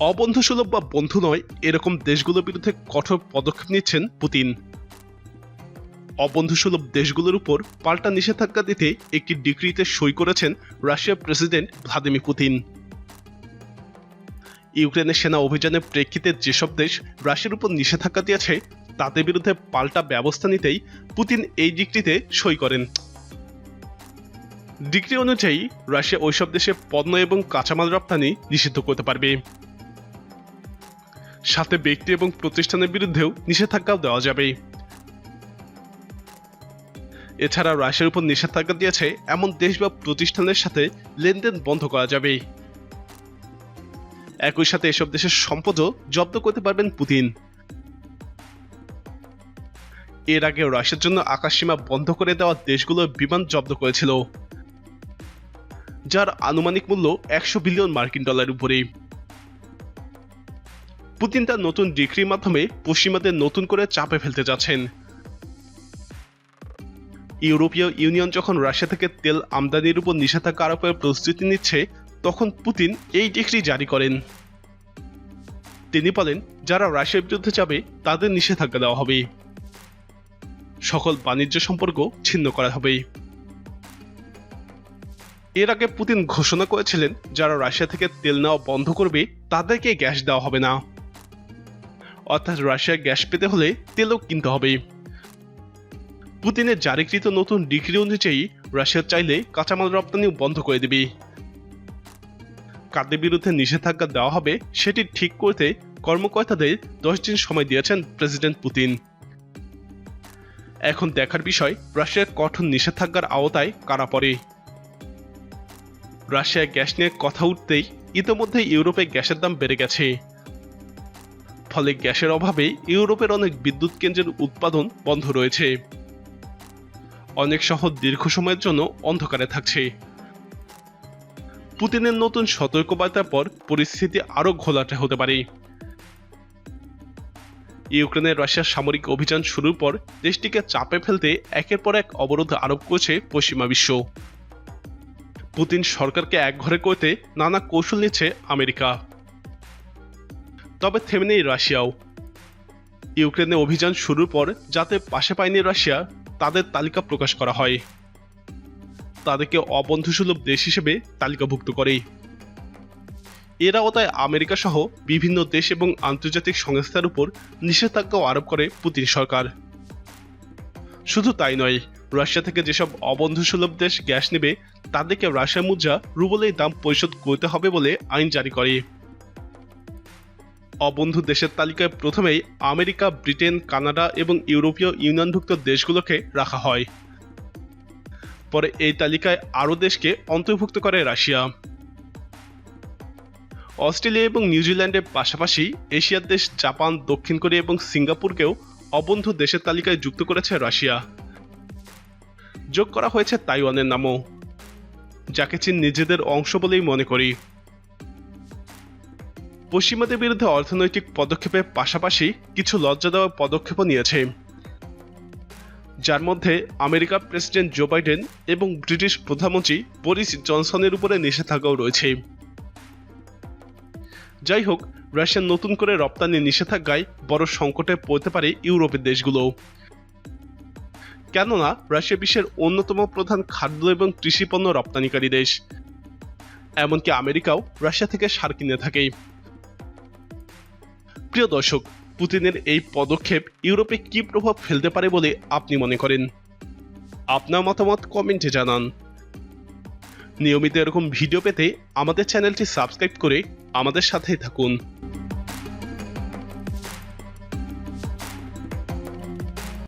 অবন্ধুসুলভ বা বন্ধু নয়, এরকম দেশগুলোর বিরুদ্ধে কঠোর পদক্ষেপ নিচ্ছেন পুতিন। অবন্ধুসুলভ দেশগুলোর উপর পাল্টা নিষেধাজ্ঞা দিতে একটি ডিগ্রিতে সই করেছেন রাশিয়ার প্রেসিডেন্ট ভ্লাদিমির পুতিন। ইউক্রেনের সেনা অভিযানের প্রেক্ষিতে যেসব দেশ রাশিয়ার উপর নিষেধাজ্ঞা দিয়েছে, তাদের বিরুদ্ধে পাল্টা ব্যবস্থা নিতেই পুতিন এই ডিক্রিতে সই করেন। ডিগ্রি অনুযায়ী, রাশিয়া ওইসব দেশে পণ্য এবং কাঁচামাল রপ্তানি নিষিদ্ধ করতে পারবে। সাথে ব্যক্তি এবং প্রতিষ্ঠানের বিরুদ্ধেও নিষেধাজ্ঞাও দেওয়া যাবে। এছাড়া রাশিয়ার উপর নিষেধাজ্ঞা দিয়েছে এমন দেশ বা প্রতিষ্ঠানের সাথে লেনদেন বন্ধ করা যাবে। একই সাথে এসব দেশের সম্পদও জব্দ করতে পারবেন পুতিন। এর আগে রাশিয়ার জন্য আকাশসীমা বন্ধ করে দেওয়া দেশগুলোর বিমান জব্দ করেছিল, যার আনুমানিক মূল্য একশো বিলিয়ন মার্কিন ডলার উপরে পুতিন তার নতুন ডিগ্রির মাধ্যমে পশ্চিমাদের নতুন করে চাপে ফেলতে যাচ্ছেন। ইউরোপীয় ইউনিয়ন যখন রাশিয়া থেকে তেল আমদানির উপর নিষেধাজ্ঞা আরোপের প্রস্তুতি নিচ্ছে, তখন পুতিন এই ডিগ্রি জারি করেন। তিনি বলেন, যারা রাশিয়ার বিরুদ্ধে যাবে, তাদের নিষেধাজ্ঞা দেওয়া হবে। সকল বাণিজ্য সম্পর্ক ছিন্ন করা হবে। এর আগে পুতিন ঘোষণা করেছিলেন, যারা রাশিয়া থেকে তেল নেওয়া বন্ধ করবে, তাদেরকে গ্যাস দেওয়া হবে না। অর্থাৎ রাশিয়া গ্যাস পেতে হলে তেলও কিনতে হবে। পুতিনের জারিকৃত নতুন ডিগ্রি অনুযায়ী রাশিয়া চাইলে কাঁচামাল রপ্তানিও বন্ধ করে দেবে। কাদের বিরুদ্ধে নিষেধাজ্ঞা দেওয়া হবে সেটি ঠিক করতে কর্মকর্তাদের দশ দিন সময় দিয়েছেন প্রেসিডেন্ট পুতিন। এখন দেখার বিষয়, রাশিয়ার কঠোর নিষেধাজ্ঞার আওতায় কারা পড়ে? রাশিয়ায় গ্যাস নিয়ে কথা উঠতেই ইতোমধ্যে ইউরোপে গ্যাসের দাম বেড়ে গেছে। ফলে গ্যাসের অভাবে ইউরোপের অনেক বিদ্যুৎ কেন্দ্রের উৎপাদন বন্ধ রয়েছে। অনেক শহর দীর্ঘ সময়ের জন্য অন্ধকারে থাকছে। পুতিনের নতুন সতর্কবার্তার পর পরিস্থিতি আরও ঘোলাটে হতে পারে। ইউক্রেনের রাশিয়ার সামরিক অভিযান শুরুর পর দেশটিকে চাপে ফেলতে একের পর এক অবরোধ আরোপ করছে পশ্চিমা বিশ্ব। পুতিন সরকারকে একঘরে করতে নানা কৌশল নিচ্ছে আমেরিকা। তবে থেমে নেই রাশিয়াও। ইউক্রেনে অভিযান শুরুর পর যাতে পাশে পায়নি রাশিয়া, তাদের তালিকা প্রকাশ করা হয়। তাদেরকে অবন্ধুসুলভ দেশ হিসেবে তালিকাভুক্ত করে এর তাই আমেরিকা সহ বিভিন্ন দেশ এবং আন্তর্জাতিক সংস্থার উপর নিষেধাজ্ঞাও আরোপ করে পুতিন সরকার। শুধু তাই নয়, রাশিয়া থেকে যেসব অবন্ধুসুলভ দেশ গ্যাস নেবে, তাদেরকে রাশিয়া মুদ্রা রুবলেই দাম পরিশোধ করতে হবে বলে আইন জারি করে। অবন্ধু দেশের তালিকায় প্রথমেই আমেরিকা, ব্রিটেন, কানাডা এবং ইউরোপীয় ইউনিয়নভুক্ত দেশগুলোকে রাখা হয়। পরে এই তালিকায় আরও দেশকে অন্তর্ভুক্ত করে রাশিয়া। অস্ট্রেলিয়া এবং নিউজিল্যান্ডের পাশাপাশি এশিয়ার দেশ জাপান, দক্ষিণ কোরিয়া এবং সিঙ্গাপুরকেও অবন্ধু দেশের তালিকায় যুক্ত করেছে রাশিয়া। যোগ করা হয়েছে তাইওয়ানের নামও, যাকে চীন নিজেদের অংশ বলেই মনে করি। পশ্চিমাদের বিরুদ্ধে অর্থনৈতিক পদক্ষেপের পাশাপাশি কিছু লজ্জা দেওয়ার পদক্ষেপও নিয়েছে। যার মধ্যে আমেরিকার প্রেসিডেন্ট জো বাইডেন এবং ব্রিটিশ প্রধানমন্ত্রী বরিস জনসনের উপরে নিষেধাজ্ঞাও রয়েছে। যাই হোক, রাশিয়ার নতুন করে রপ্তানি নিষেধাজ্ঞায় বড় সংকটে পড়তে পারে ইউরোপের দেশগুলো। কেননা, রাশিয়া বিশ্বের অন্যতম প্রধান খাদ্য এবং কৃষি পণ্য রপ্তানিকারী দেশ। এমনকি আমেরিকাও রাশিয়া থেকে সার কিনে থাকে। প্রিয় দর্শক, পুতিনের এই পদক্ষেপ ইউরোপে কি প্রভাব ফেলতে পারে বলে আপনি মনে করেন? আপনার মতামত কমেন্টে জানান। নিয়মিত এরকম ভিডিও পেতে আমাদের চ্যানেলটি সাবস্ক্রাইব করে আমাদের সাথেই থাকুন।